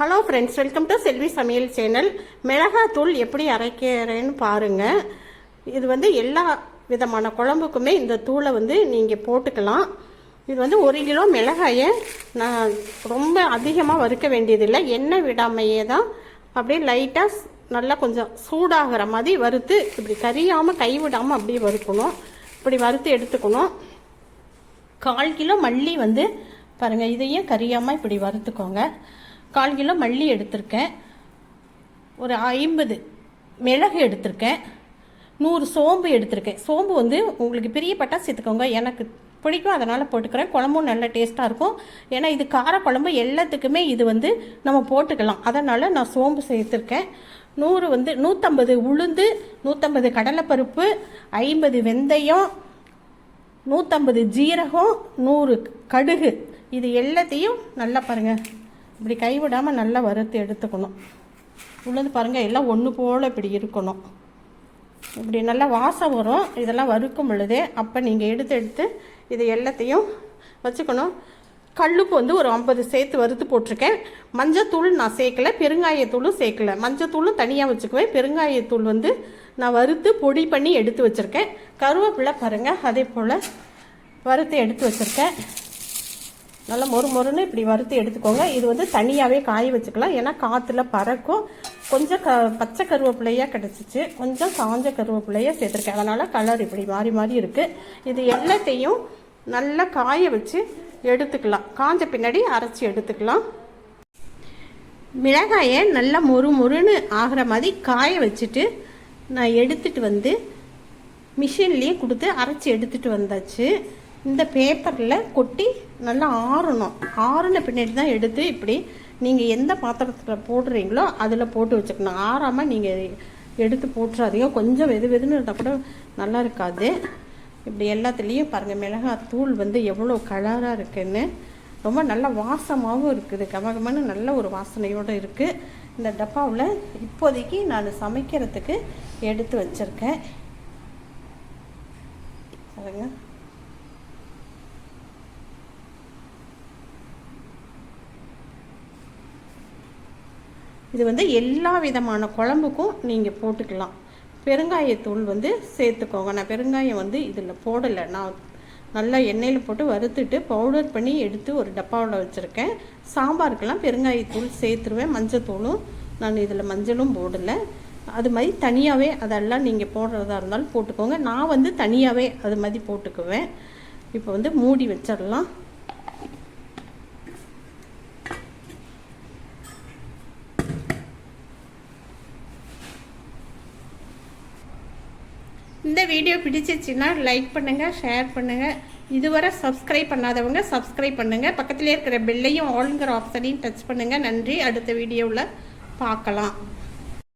Hello friends welcome to Selvi சமையல் channel மிளகாத்தூள் எப்படி அரைக்கிறேன்னு பாருங்கள் இது வந்து எல்லா விதமான குழம்புக்குமே இந்த தூளை வந்து நீங்கள் போட்டுக்கலாம். இது வந்து ஒரு கிலோ மிளகாயை நான் ரொம்ப அதிகமாக வறுக்க வேண்டியதில்லை. எண்ணெய் விடாமையே தான். அப்படியே லைட்டாக நல்லா கொஞ்சம் சூடாகிற மாதிரி வறுத்து இப்படி கரியாமல் கைவிடாமல் அப்படியே வறுக்கணும். இப்படி வறுத்து எடுத்துக்கணும். கால் கிலோ மல்லி வந்து பாருங்கள் இதையும் கரியாமல் இப்படி வறுத்துக்கோங்க. கால் கிலோ மல்லி எடுத்திருக்கேன். ஒரு ஐம்பது மிளகு எடுத்திருக்கேன். நூறு சோம்பு எடுத்திருக்கேன். சோம்பு வந்து உங்களுக்கு பிரியப்பட்டா சேர்த்துக்கோங்க. எனக்கு பிடிக்கும் அதனால் போட்டுக்கிறேன். குழம்பும் நல்ல டேஸ்ட்டாக இருக்கும். ஏன்னா இது கார குழம்பு எல்லாத்துக்குமே இது வந்து நம்ம போட்டுக்கலாம். அதனால் நான் சோம்பு சேர்த்துருக்கேன். நூறு வந்து நூற்றம்பது உளுந்து நூற்றம்பது கடலைப்பருப்பு ஐம்பது வெந்தயம் நூற்றம்பது ஜீரகம் நூறு கடுகு. இது எல்லாத்தையும் நல்லா பாருங்கள் இப்படி கைவிடாமல் நல்லா வறுத்து எடுத்துக்கணும். உள்ளது பாருங்கள் எல்லாம் ஒன்று போல் இப்படி இருக்கணும். இப்படி நல்லா வாசம் வரும். இதெல்லாம் வறுக்கும் பொழுதே அப்போ நீங்கள் எடுத்து எடுத்து இது எல்லாத்தையும் வச்சுக்கணும். கல்லுப்பு வந்து ஒரு ஐம்பது சேர்த்து வறுத்து போட்டிருக்கேன். மஞ்சத்தூள் நான் சேர்க்கல பெருங்காயத்தூளும் சேர்க்கல. மஞ்சத்தூளும் தனியாக வச்சுக்குவேன். பெருங்காயத்தூள் வந்து நான் வறுத்து பொடி பண்ணி எடுத்து வச்சுருக்கேன். கருவேப்பிலை பாருங்கள் அதே போல் வறுத்து எடுத்து வச்சுருக்கேன். நல்லா மொறு மொறுன்னு இப்படி வறுத்து எடுத்துக்கோங்க. இது வந்து தனியாகவே காய வச்சுக்கலாம். ஏன்னா காற்றுல பறக்கும். கொஞ்சம் க பச்சை கருவேப்பிலையாக கிடச்சிச்சு. கொஞ்சம் காஞ்ச கருவேப்பிலையாக சேர்த்துருக்கேன். அதனால் கலர் இப்படி மாறி மாறி இருக்குது இது எல்லாத்தையும் நல்லா காய வச்சு எடுத்துக்கலாம். காஞ்ச பின்னாடி அரைச்சி எடுத்துக்கலாம். மிளகாயை நல்லா மொறு மொறுன்னு ஆகிற மாதிரி காய வச்சுட்டு நான் எடுத்துட்டு வந்து மிஷின்லேயே கொடுத்து அரைச்சி எடுத்துகிட்டு வந்தாச்சு. இந்த பேப்பரில் கொட்டி நல்லா ஆறணும். ஆறின பின்னாடி தான் எடுத்து இப்படி நீங்கள் எந்த பாத்திரத்தில் போடுறீங்களோ அதில் போட்டு வச்சுக்கணும். ஆறாமல் நீங்கள் எடுத்து போட்டுறாதீங்க. கொஞ்சம் வெது வெதுன்னு இருந்தால் கூட நல்லா இருக்காது. இப்படி எல்லாத்துலேயும் பாருங்கள் மிளகாய் தூள் வந்து எவ்வளோ கலராக இருக்குதுன்னு ரொம்ப நல்ல வாசமாகவும் இருக்குது. கமகமன்னு நல்ல ஒரு வாசனையோடு இருக்குது இந்த டப்பாவில் இப்போதைக்கு நான் சமைக்கிறதுக்கு எடுத்து வச்சுருக்கேன். பாருங்கள் இது வந்து எல்லா விதமான குழம்புக்கும் நீங்கள் போட்டுக்கலாம். பெருங்காயத்தூள் வந்து சேர்த்துக்கோங்க. நான் பெருங்காயம் வந்து இதில் போடலை. நான் நல்லா எண்ணெயில் போட்டு வறுத்துட்டு பவுடர் பண்ணி எடுத்து ஒரு டப்பாவில் வச்சுருக்கேன். சாம்பாருக்கெல்லாம் பெருங்காயத்தூள் சேர்த்துருவேன். மஞ்சத்தூளும் நான் இதில் மஞ்சளும் போடலை. அது மாதிரி தனியாகவே அதெல்லாம் நீங்கள் போடுறதா இருந்தாலும் போட்டுக்கோங்க. நான் வந்து தனியாகவே அது மாதிரி போட்டுக்குவேன். இப்போ வந்து மூடி வச்சிடலாம். இந்த வீடியோ பிடிச்சிச்சின்னா லைக் பண்ணுங்கள் ஷேர் பண்ணுங்கள் இதுவரை சப்ஸ்கிரைப் பண்ணாதவங்க சப்ஸ்கிரைப் பண்ணுங்கள் பக்கத்துலேயே இருக்கிற பெல்லையும் ஆளுங்கிற ஆப்ஷனையும் டச் பண்ணுங்கள் நன்றி. அடுத்த வீடியோவில் பார்க்கலாம்.